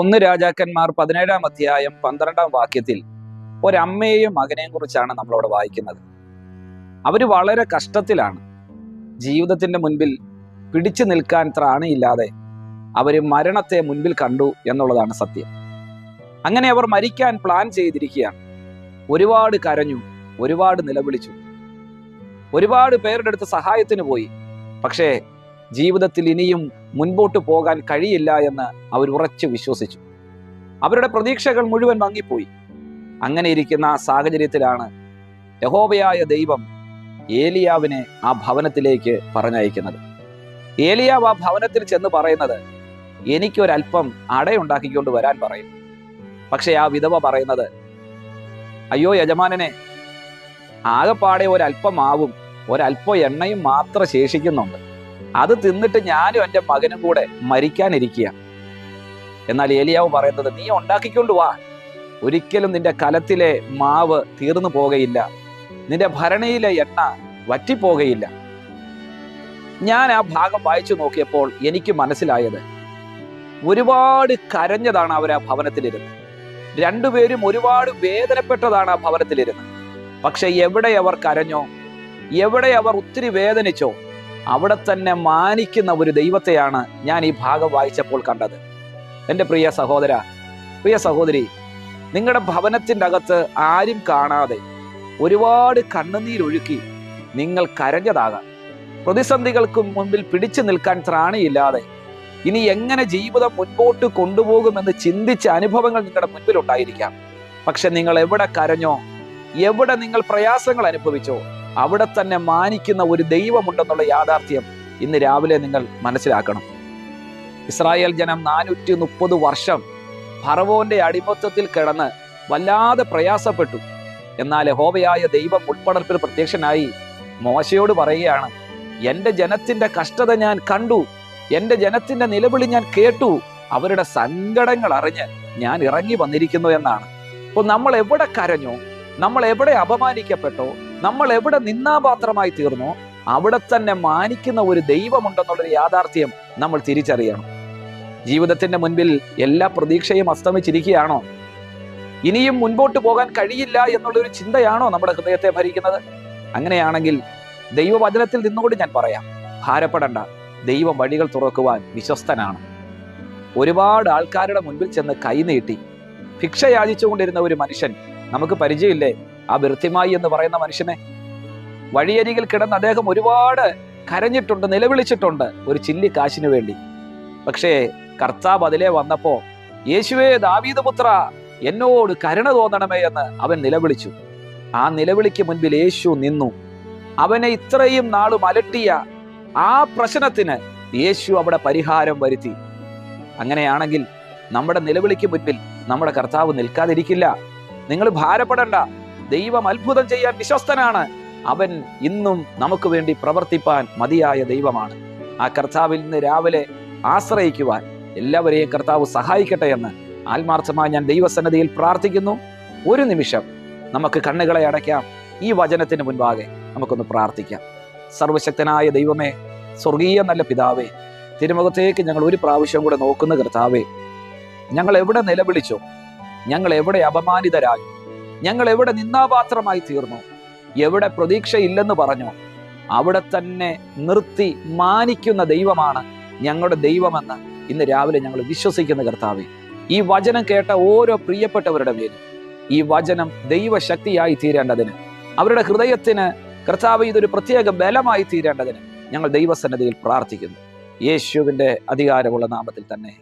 ഒന്ന് രാജാക്കന്മാർ പതിനേഴാം അധ്യായം പന്ത്രണ്ടാം വാക്യത്തിൽ ഒരമ്മയെയും മകനെയും കുറിച്ചാണ് നമ്മളവിടെ വായിക്കുന്നത്. അവർ വളരെ കഷ്ടത്തിലാണ്. ജീവിതത്തിന്റെ മുൻപിൽ പിടിച്ചു നിൽക്കാൻ ത്രാണിയില്ലാതെ അവർ മരണത്തെ മുൻപിൽ കണ്ടു എന്നുള്ളതാണ് സത്യം. അങ്ങനെ അവർ മരിക്കാൻ പ്ലാൻ ചെയ്തിരിക്കുകയാണ്. ഒരുപാട് കരഞ്ഞു ഒരുപാട് നിലവിളിച്ചു. ഒരുപാട് പേരുടെ അടുത്ത് സഹായത്തിന് പോയി. പക്ഷേ ജീവിതത്തിൽ ഇനിയും മുൻപോട്ട് പോകാൻ കഴിയില്ല എന്ന് അവർ ഉറച്ചു വിശ്വസിച്ചു. അവരുടെ പ്രതീക്ഷകൾ മുഴുവൻ മങ്ങിപ്പോയി. അങ്ങനെ ഇരിക്കുന്ന ആ സാഹചര്യത്തിലാണ് യഹോബയായ ദൈവം ഏലിയാവിനെ ആ ഭവനത്തിലേക്ക് പറഞ്ഞയക്കുന്നത്. ഏലിയാവ് ആ ഭവനത്തിൽ ചെന്ന് പറയുന്നത് എനിക്കൊരല്പം അടയുണ്ടാക്കിക്കൊണ്ട് വരാൻ പറയും. പക്ഷെ ആ വിധവ പറയുന്നത് അയ്യോ യജമാനനെ ആകെപ്പാടെ ഒരൽപ്പമാവും മാവും ഒരല്പം എണ്ണയും മാത്രം ശേഷിക്കുന്നുണ്ട്. അത് തിന്നിട്ട് ഞാനും എന്റെ മകനും കൂടെ മരിക്കാനിരിക്കുക എന്നാൽ ഏലിയാവ് പറയുന്നത് നീ ഉണ്ടാക്കിക്കൊണ്ട് വാ. ഒരിക്കലും നിന്റെ കലത്തിലെ മാവ് തീർന്നു പോകയില്ല നിന്റെ ഭരണിയിലെ എണ്ണ വറ്റിപ്പോകയില്ല ഞാൻ ആ ഭാഗം വായിച്ചു നോക്കിയപ്പോൾ എനിക്ക് മനസ്സിലായത് ഒരുപാട് കരഞ്ഞതാണ് അവർ ആ ഭവനത്തിലിരുന്ന് രണ്ടുപേരും ഒരുപാട് വേദനപ്പെട്ടതാണ് ആ ഭവനത്തിലിരുന്ന് പക്ഷെ എവിടെ അവർ കരഞ്ഞോ എവിടെ അവർ ഒത്തിരി വേദനിച്ചോ അവിടെ തന്നെ മാനിക്കുന്ന ഒരു ദൈവത്തെയാണ് ഞാൻ ഈ ഭാഗം വായിച്ചപ്പോൾ കണ്ടത്. എന്റെ പ്രിയ സഹോദര പ്രിയ സഹോദരി നിങ്ങളുടെ ഭവനത്തിന്റെ അകത്ത് ആരും കാണാതെ ഒരുപാട് കണ്ണുനീരൊഴുക്കി നിങ്ങൾ കരഞ്ഞതാകാം. പ്രതിസന്ധികൾക്കും മുൻപിൽ പിടിച്ചു നിൽക്കാൻ ത്രാണിയില്ലാതെ ഇനി എങ്ങനെ ജീവിതം മുൻപോട്ട് കൊണ്ടുപോകുമെന്ന് ചിന്തിച്ച അനുഭവങ്ങൾ നിങ്ങളുടെ മുൻപിൽ ഉണ്ടായിരിക്കാം പക്ഷെ നിങ്ങൾ എവിടെ കരഞ്ഞോ എവിടെ നിങ്ങൾ പ്രയാസങ്ങൾ അനുഭവിച്ചോ അവിടെ തന്നെ മാനിക്കുന്ന ഒരു ദൈവമുണ്ടെന്നുള്ള യാഥാർത്ഥ്യം ഇന്ന് രാവിലെ നിങ്ങൾ മനസ്സിലാക്കണം. ഇസ്രായേൽ ജനം നാനൂറ്റി മുപ്പത് വർഷം ഫറവോന്റെ അടിമത്വത്തിൽ കിടന്ന് വല്ലാതെ പ്രയാസപ്പെട്ടു. എന്നാൽ ഹോവയായ ദൈവം ഉൾപ്പെടൽപ്പിൽ പ്രത്യക്ഷനായി മോശയോട് പറയുകയാണ് എന്റെ ജനത്തിന്റെ കഷ്ടത ഞാൻ കണ്ടു. എന്റെ ജനത്തിന്റെ നിലവിളി ഞാൻ കേട്ടു. അവരുടെ സങ്കടങ്ങൾ അറിഞ്ഞ് ഞാൻ ഇറങ്ങി വന്നിരിക്കുന്നു എന്നാണ്. അപ്പോൾ നമ്മൾ എവിടെ കരഞ്ഞോ? നമ്മൾ എവിടെ അപമാനിക്കപ്പെട്ടോ? നമ്മൾ എവിടെ നിന്നാപാത്രമായി തീർന്നോ അവിടെ തന്നെ മാനിക്കുന്ന ഒരു ദൈവമുണ്ടെന്നുള്ളൊരു യാഥാർത്ഥ്യം നമ്മൾ തിരിച്ചറിയണം. ജീവിതത്തിന്റെ മുൻപിൽ എല്ലാ പ്രതീക്ഷയും അസ്തമിച്ചിരിക്കുകയാണോ? ഇനിയും മുൻപോട്ട് പോകാൻ കഴിയില്ല എന്നുള്ളൊരു ചിന്തയാണോ നമ്മുടെ ഹൃദയത്തെ ഭരിക്കുന്നത്? അങ്ങനെയാണെങ്കിൽ ദൈവവചനത്തിൽ നിന്നുകൊണ്ട് ഞാൻ പറയാം ഭാരപ്പെടണ്ട ദൈവം വഴികൾ തുറക്കുവാൻ വിശ്വസ്തനാണ്. ഒരുപാട് ആൾക്കാരുടെ മുൻപിൽ ചെന്ന് കൈനീട്ടി ഭിക്ഷ യാചിച്ചുകൊണ്ടിരുന്ന ഒരു മനുഷ്യൻ നമുക്ക് പരിചയമില്ലേ? ആ വൃത്തിമായി എന്ന് പറയുന്ന മനുഷ്യനെ വഴിയരികിൽ കിടന്ന് അദ്ദേഹം ഒരുപാട് കരഞ്ഞിട്ടുണ്ട് നിലവിളിച്ചിട്ടുണ്ട് ഒരു ചില്ലി കാശിനു വേണ്ടി. പക്ഷേ കർത്താവ് അതിലെ വന്നപ്പോ യേശുവേ ദാവീദ് പുത്ര എന്നോട് കരുണ തോന്നണമേ എന്ന് അവൻ നിലവിളിച്ചു. ആ നിലവിളിക്ക് മുൻപിൽ യേശു നിന്നു. അവനെ ഇത്രയും നാളും അലട്ടിയ ആ പ്രശ്നത്തിന് യേശു അവിടെ പരിഹാരം വരുത്തി. അങ്ങനെയാണെങ്കിൽ നമ്മുടെ നിലവിളിക്ക് മുൻപിൽ നമ്മുടെ കർത്താവ് നിൽക്കാതിരിക്കില്ല. നിങ്ങൾ ഭാരപ്പെടണ്ട. ദൈവം അത്ഭുതം ചെയ്യാൻ വിശ്വസ്തനാണ്. അവൻ ഇന്നും നമുക്ക് വേണ്ടി പ്രവർത്തിപ്പാൻ മതിയായ ദൈവമാണ്. ആ കർത്താവിൽ നിന്ന് രാവിലെ ആശ്രയിക്കുവാൻ എല്ലാവരെയും കർത്താവ് സഹായിക്കട്ടെ എന്ന് ആത്മാർത്ഥമായി ഞാൻ ദൈവസന്നതിയിൽ പ്രാർത്ഥിക്കുന്നു. ഒരു നിമിഷം നമുക്ക് കണ്ണുകളെ അടയ്ക്കാം. ഈ വചനത്തിന് മുൻപാകെ നമുക്കൊന്ന് പ്രാർത്ഥിക്കാം. സർവശക്തനായ ദൈവമേ സ്വർഗീയ നല്ല പിതാവേ തിരുമുഖത്തേക്ക് ഞങ്ങൾ ഒരു പ്രാവശ്യം കൂടെ നോക്കുന്ന കർത്താവേ ഞങ്ങൾ എവിടെ നിലവിളിച്ചോ ഞങ്ങൾ എവിടെ അപമാനിതരായി ഞങ്ങൾ എവിടെ നിന്നാപാത്രമായി തീർന്നു? എവിടെ പ്രതീക്ഷയില്ലെന്ന് പറഞ്ഞു? അവിടെ തന്നെ നിർത്തി മാനിക്കുന്ന ദൈവമാണ് ഞങ്ങളുടെ ദൈവമെന്ന് ഇന്ന് രാവിലെ ഞങ്ങൾ വിശ്വസിക്കുന്ന കർത്താവെ. ഈ വചനം കേട്ട ഓരോ പ്രിയപ്പെട്ടവരുടെ പേര് ഈ വചനം ദൈവശക്തിയായി തീരേണ്ടതിന് അവരുടെ ഹൃദയത്തിന് കർത്താവ് ഇതൊരു പ്രത്യേക ബലമായി തീരേണ്ടതിന് ഞങ്ങൾ ദൈവസന്നതിയിൽ പ്രാർത്ഥിക്കുന്നു. യേശുവിന്റെ അധികാരമുള്ള നാമത്തിൽ തന്നെ